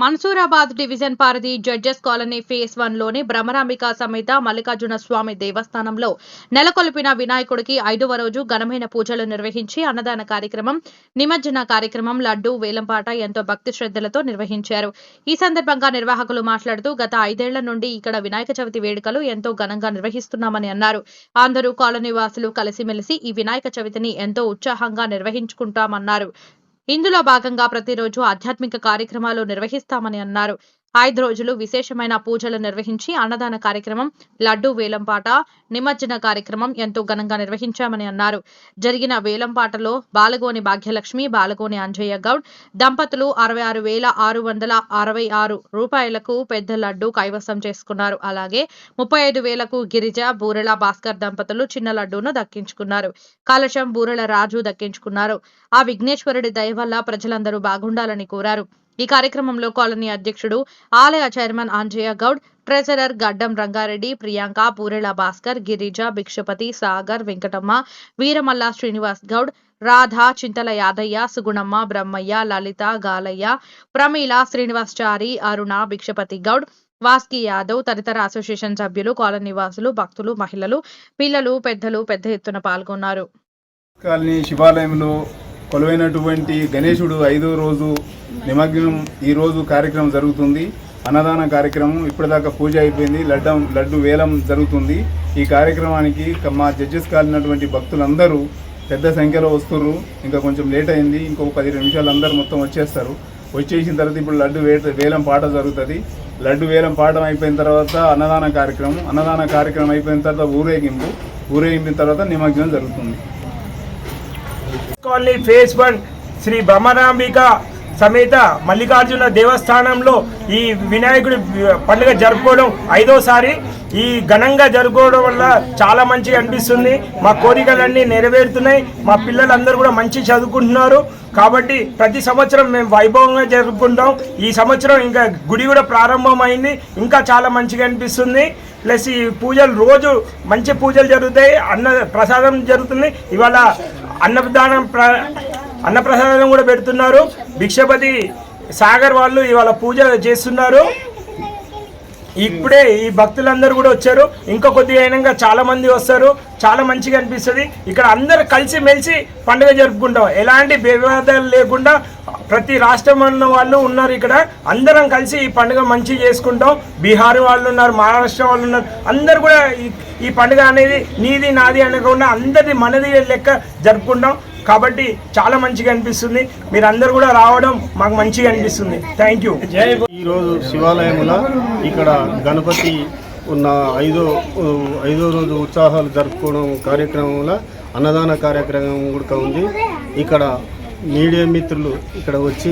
Mansoorabad division పరిధి judges colony phase వన్లోని భ్రమరాంబిక సమేత మల్లికార్జున స్వామి దేవస్థానంలో నెలకొల్పిన వినాయకుడికి ఐదవ రోజు ఘనమైన పూజలు నిర్వహించి అన్నదాన కార్యక్రమం నిమజ్జన కార్యక్రమం లడ్డు వేలంపాట ఎంతో భక్తి శ్రద్ధలతో నిర్వహించారు. ఈ సందర్భంగా నిర్వాహకులు మాట్లాడుతూ గత ఐదేళ్ళ నుండి ఇక్కడ వినాయక చవితి వేడుకలు ఎంతో ఘనంగా నిర్వహిస్తున్నామని అన్నారు. అందరూ కాలనీ వాసులు కలిసిమెలిసి ఈ వినాయక చవితిని ఎంతో ఉత్సాహంగా నిర్వహించుకుంటామన్నారు. ఇందులో భాగంగా ప్రతిరోజు ఆధ్యాత్మిక కార్యక్రమాలు నిర్వహిస్తామని అన్నారు. ఐదు రోజులు విశేషమైన పూజలు నిర్వహించి అన్నదాన కార్యక్రమం లడ్డు వేలంపాట నిమజ్జన కార్యక్రమం ఎంతో ఘనంగా నిర్వహించామని అన్నారు. జరిగిన వేలంపాటలో బాలగోని భాగ్యలక్ష్మి బాలగోని అంజయ్య గౌడ్ దంపతులు అరవై ఆరు వేల ఆరు వందల అరవై ఆరు రూపాయలకు పెద్ద లడ్డు కైవసం చేసుకున్నారు. అలాగే ముప్పై ఐదు వేలకు గిరిజ బూరెల భాస్కర్ దంపతులు చిన్న లడ్డూను దక్కించుకున్నారు. కలశం బూరెల రాజు దక్కించుకున్నారు. ఆ విఘ్నేశ్వరుడి దయ వల్ల ప్రజలందరూ బాగుండాలని కోరారు. ఈ కార్యక్రమంలో కాలనీ అధ్యక్షుడు ఆలయ చైర్మన్ ఆంజయ్య గౌడ్ ట్రెజరర్ గడ్డం రంగారెడ్డి ప్రియాంక పూరెల భాస్కర్ గిరిజ భిక్షపతి సాగర్ వెంకటమ్మ వీరమల్ల శ్రీనివాస్ గౌడ్ రాధ చింతల యాదయ్య సుగుణమ్మ బ్రహ్మయ్య లలిత గాలయ్య ప్రమీల శ్రీనివాస్చారి అరుణ భిక్షపతి గౌడ్ వాస్కి యాదవ్ తదితర అసోసియేషన్ సభ్యులు కాలనీ నివాసులు భక్తులు మహిళలు పిల్లలు పెద్దలు పెద్ద ఎత్తున పాల్గొన్నారు. కాలనీ శివాలయంలో కొలువైనటువంటి గణేశుడు ఐదో రోజు నిమగ్నం ఈ రోజు కార్యక్రమం జరుగుతుంది. అన్నదాన కార్యక్రమం ఇప్పటిదాకా పూజ అయిపోయింది. లడ్డం లడ్డు వేలం జరుగుతుంది. ఈ కార్యక్రమానికి మా జడ్జెస్ కాలినటువంటి భక్తులందరూ పెద్ద సంఖ్యలో వస్తుర్రు. ఇంకా కొంచెం లేట్ అయింది. ఇంకొక పది నిమిషాలు అందరూ మొత్తం వచ్చేస్తారు. వచ్చేసిన తర్వాత ఇప్పుడు లడ్డు వే వేలం పాట జరుగుతుంది. లడ్డు వేలం పాఠం అయిపోయిన తర్వాత అన్నదాన కార్యక్రమం. అన్నదాన కార్యక్రమం అయిపోయిన తర్వాత ఊరేగింపు. ఊరేగింపిన తర్వాత నిమజ్జనం జరుగుతుంది. Colony phase one Sri Brahmarambika సమేత మల్లికార్జున దేవస్థానంలో ఈ వినాయకుడి పండుగ జరుపుకోవడం ఐదోసారి. ఈ ఘనంగా జరుపుకోవడం వల్ల చాలా మంచిగా అనిపిస్తుంది. మా కోరికలన్నీ నెరవేరుతున్నాయి. మా పిల్లలందరూ కూడా మంచి చదువుకుంటున్నారు. కాబట్టి ప్రతి సంవత్సరం మేము వైభవంగా జరుపుకుంటాం. ఈ సంవత్సరం ఇంకా గుడి కూడా ప్రారంభమైంది. ఇంకా చాలా మంచిగా అనిపిస్తుంది. ప్లస్ ఈ పూజలు రోజు మంచి పూజలు జరుగుతాయి. అన్న ప్రసాదం జరుగుతుంది. ఇవాళ అన్నదానం ప్ర అన్నప్రసాదం కూడా పెడుతున్నారు. భిక్షపతి సాగర్ వాళ్ళు ఇవాళ పూజ చేస్తున్నారు. ఇప్పుడే ఈ భక్తులందరూ కూడా వచ్చారు. ఇంకా కొద్దిగా అయినాక చాలా మంది వస్తారు. చాలా మంచిగా అనిపిస్తుంది. ఇక్కడ అందరు కలిసి మెలిసి పండుగ జరుపుకుంటాం. ఎలాంటి వివాదాలు లేకుండా ప్రతి రాష్ట్రం ఉన్న వాళ్ళు ఉన్నారు ఇక్కడ. అందరం కలిసి ఈ పండుగ మంచిగా చేసుకుంటాం. బీహార్ వాళ్ళు ఉన్నారు మహారాష్ట్ర వాళ్ళు ఉన్నారు. అందరు కూడా ఈ- ఈ పండుగ అనేది నీది నాది అనకుండా అందరిది మనది లెక్క జరుపుకుంటాం. కాబట్టి చాలా మంచిగా అనిపిస్తుంది. మీరు అందరు కూడా రావడం మాకు మంచిగా అనిపిస్తుంది. థ్యాంక్ యూ ఈరోజు శివాలయంలో ఇక్కడ గణపతి ఉన్న ఐదో ఐదో రోజు ఉత్సాహాలు జరుపుకోవడం కార్యక్రమంలో అన్నదాన కార్యక్రమం కూడా ఉంది. ఇక్కడ మీడియా మిత్రులు ఇక్కడ వచ్చి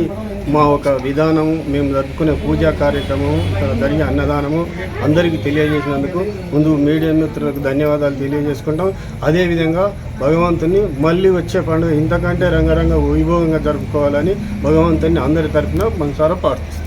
మా ఒక విధానము మేము జరుపుకునే పూజా కార్యక్రమం ఇక్కడ జరిగే అన్నదానము అందరికీ తెలియజేసినందుకు ముందు మీడియా మిత్రులకు ధన్యవాదాలు తెలియజేసుకుంటాం. అదేవిధంగా భగవంతుని మళ్ళీ వచ్చే పండుగ ఇంతకంటే రంగరంగ వైభవంగా జరుపుకోవాలని భగవంతుని అందరి తరఫున మనసారా ప్రార్థిస్తాం